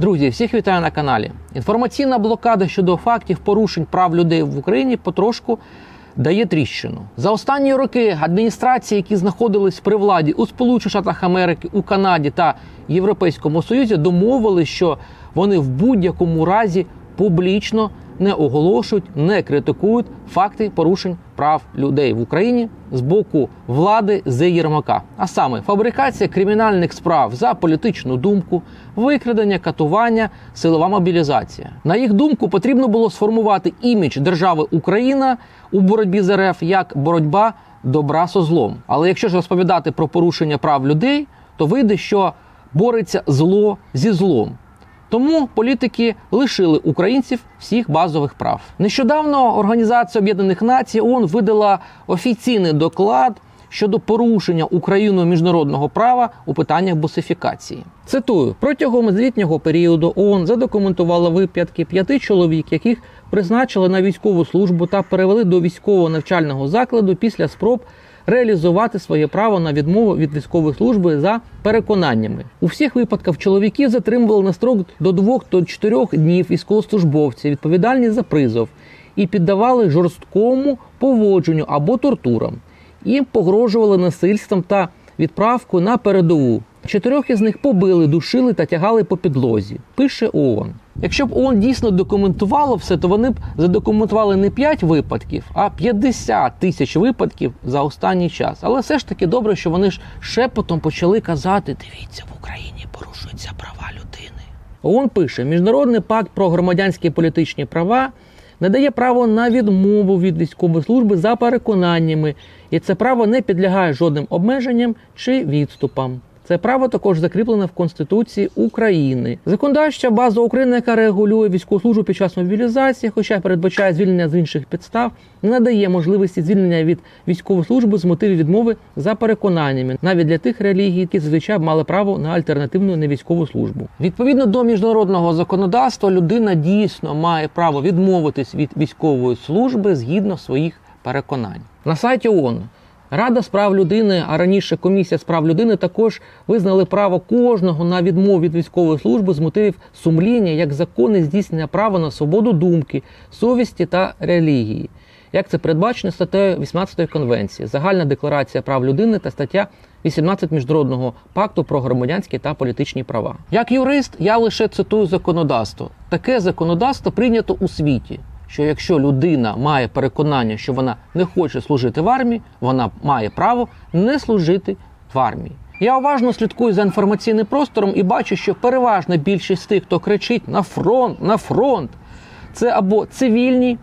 Друзі, всіх вітаю на каналі. Інформаційна блокада щодо фактів порушень прав людей в Україні потрошку дає тріщину. За останні роки адміністрації, які знаходились при владі у Сполучених Штатах Америки, у Канаді та Європейському Союзі, домовили, що вони в будь-якому разі публічно не оголошують, не критикують факти порушень прав людей в Україні з боку влади з Єрмака. А саме фабрикація кримінальних справ за політичну думку, викрадення, катування, силова мобілізація. На їх думку, потрібно було сформувати імідж держави Україна у боротьбі з РФ як боротьба добра со злом. Але якщо ж розповідати про порушення прав людей, то вийде, що бореться зло зі злом. Тому політики лишили українців всіх базових прав. Нещодавно Організація Об'єднаних Націй ООН видала офіційний доклад щодо порушення Україною міжнародного права у питаннях босифікації. Цитую: протягом звітнього періоду ООН задокументувала випадки п'яти чоловік, яких призначили на військову службу та перевели до військового навчального закладу після спроб реалізувати своє право на відмову від військової служби за переконаннями. У всіх випадках чоловіків затримували на строк до 2 до 4 днів військовослужбовці, відповідальні за призов, і піддавали жорсткому поводженню або тортурам. Їм погрожували насильством та відправкою на передову. Чотирьох із них побили, душили та тягали по підлозі. Пише ООН. Якщо б ООН дійсно документувало все, то вони б задокументували не 5 випадків, а 50 тисяч випадків за останній час. Але все ж таки добре, що вони ж шепотом почали казати: дивіться, в Україні порушуються права людини. ООН пише: Міжнародний пакт про громадянські політичні права надає право на відмову від військової служби за переконаннями, і це право не підлягає жодним обмеженням чи відступам. Це право також закріплене в Конституції України. Законодавча база України, яка регулює військову службу під час мобілізації, хоча передбачає звільнення з інших підстав, не надає можливості звільнення від військової служби з мотивів відмови за переконаннями, навіть для тих релігій, які зазвичай мали право на альтернативну невійськову службу. Відповідно до міжнародного законодавства, людина дійсно має право відмовитись від військової служби згідно своїх переконань. На сайті ООН Рада з прав людини, а раніше комісія з прав людини також визнали право кожного на відмову від військової служби з мотивів сумління як законне здійснення права на свободу думки, совісті та релігії. Як це передбачено статтею 18 конвенції, загальна декларація прав людини та стаття 18 міжнародного пакту про громадянські та політичні права. Як юрист, я лише цитую законодавство. Таке законодавство прийнято у світі що якщо людина має переконання, що вона не хоче служити в армії, вона має право не служити в армії. Я уважно слідкую за інформаційним простором і бачу, що переважна більшість тих, хто кричить на фронт, на фронт, це або цивільні,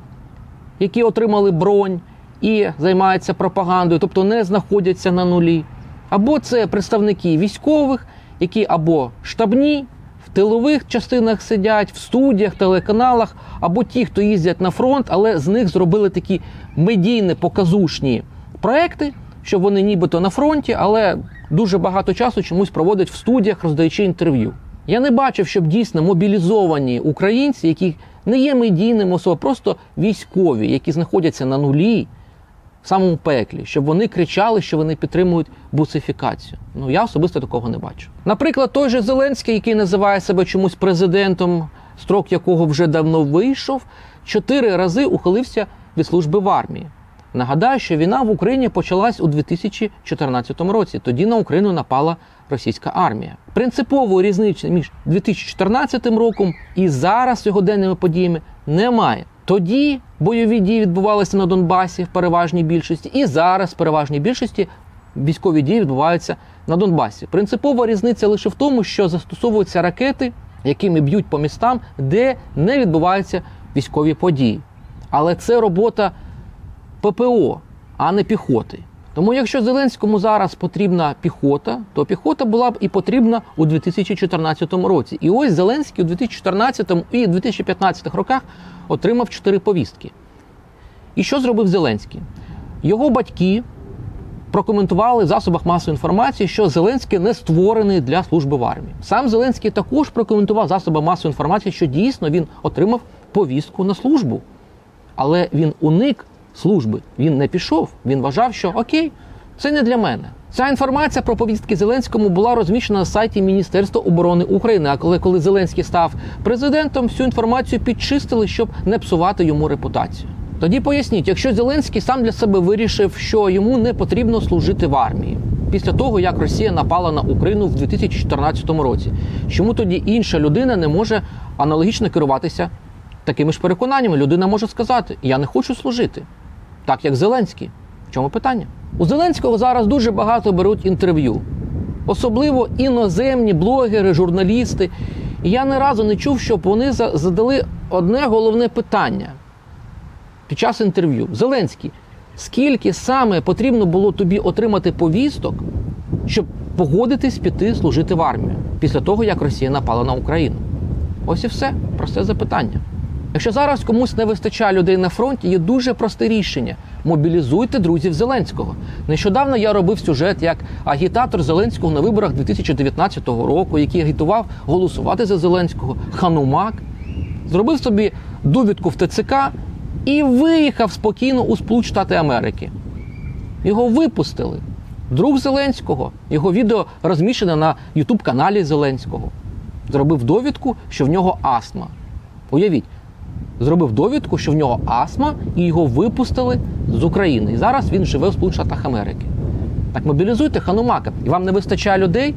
які отримали бронь і займаються пропагандою, тобто не знаходяться на нулі, або це представники військових, які або штабні в тилових частинах сидять, в студіях, телеканалах, або ті, хто їздять на фронт, але з них зробили такі медійні показушні проекти, що вони нібито на фронті, але дуже багато часу чомусь проводять в студіях, роздаючи інтерв'ю. Я не бачив, щоб дійсно мобілізовані українці, які не є медійними особами, просто військові, які знаходяться на нулі, самому пеклі, щоб вони кричали, що вони підтримують бусифікацію. Ну я особисто такого не бачу. Наприклад, той же Зеленський, який називає себе чомусь президентом, строк якого вже давно вийшов, чотири рази ухилився від служби в армії. Нагадаю, що війна в Україні почалась у 2014 році. Тоді на Україну напала російська армія. Принципової різниці між 2014 роком і зараз сьогоденними подіями немає. Тоді бойові дії відбувалися на Донбасі в переважній більшості, і зараз в переважній більшості військові дії відбуваються на Донбасі. Принципова різниця лише в тому, що застосовуються ракети, якими б'ють по містам, де не відбуваються військові події. Але це робота ППО, а не піхоти. Тому, якщо Зеленському зараз потрібна піхота, то піхота була б і потрібна у 2014 році. І ось Зеленський у 2014 і 2015 роках отримав чотири повістки. І що зробив Зеленський? Його батьки прокоментували в засобах масової інформації, що Зеленський не створений для служби в армії. Сам Зеленський також прокоментував в засобах масової інформації, що дійсно він отримав повістку на службу. Але він уник служби, він не пішов. Він вважав, що окей, це не для мене. Ця інформація про повістки Зеленському була розміщена на сайті Міністерства оборони України. А коли, коли Зеленський став президентом, всю інформацію підчистили, щоб не псувати йому репутацію. Тоді поясніть, якщо Зеленський сам для себе вирішив, що йому не потрібно служити в армії після того, як Росія напала на Україну в 2014 році, чому тоді інша людина не може аналогічно керуватися такими ж переконаннями? Людина може сказати: Я не хочу служити, так як Зеленський. В чому питання? У Зеленського зараз дуже багато беруть інтерв'ю, особливо іноземні блогери, журналісти. І я ні разу не чув, щоб вони задали одне головне питання під час інтерв'ю. Зеленський, скільки саме потрібно було тобі отримати повісток, щоб погодитись піти служити в армію після того, як Росія напала на Україну? Ось і все. Просте запитання. Якщо зараз комусь не вистачає людей на фронті, є дуже просте рішення: мобілізуйте друзів Зеленського. Нещодавно я робив сюжет як агітатор Зеленського на виборах 2019 року, який агітував голосувати за Зеленського, Ханумак, зробив собі довідку в ТЦК і виїхав спокійно у Сполучені Штати Америки. Його випустили. Друг Зеленського. Його відео розміщене на Ютуб каналі Зеленського. Зробив довідку, що в нього астма. Уявіть, зробив довідку, що в нього астма, і його випустили з України. І зараз він живе в Сполучених Штатах Америки. Так мобілізуйте Ханумака. І вам не вистачає людей?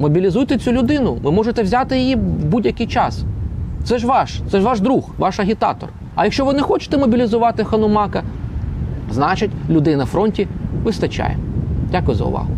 Мобілізуйте цю людину. Ви можете взяти її в будь-який час. Це ж ваш, це ж ваш друг, ваш агітатор. А якщо ви не хочете мобілізувати Ханумака, значить людей на фронті вистачає. Дякую за увагу.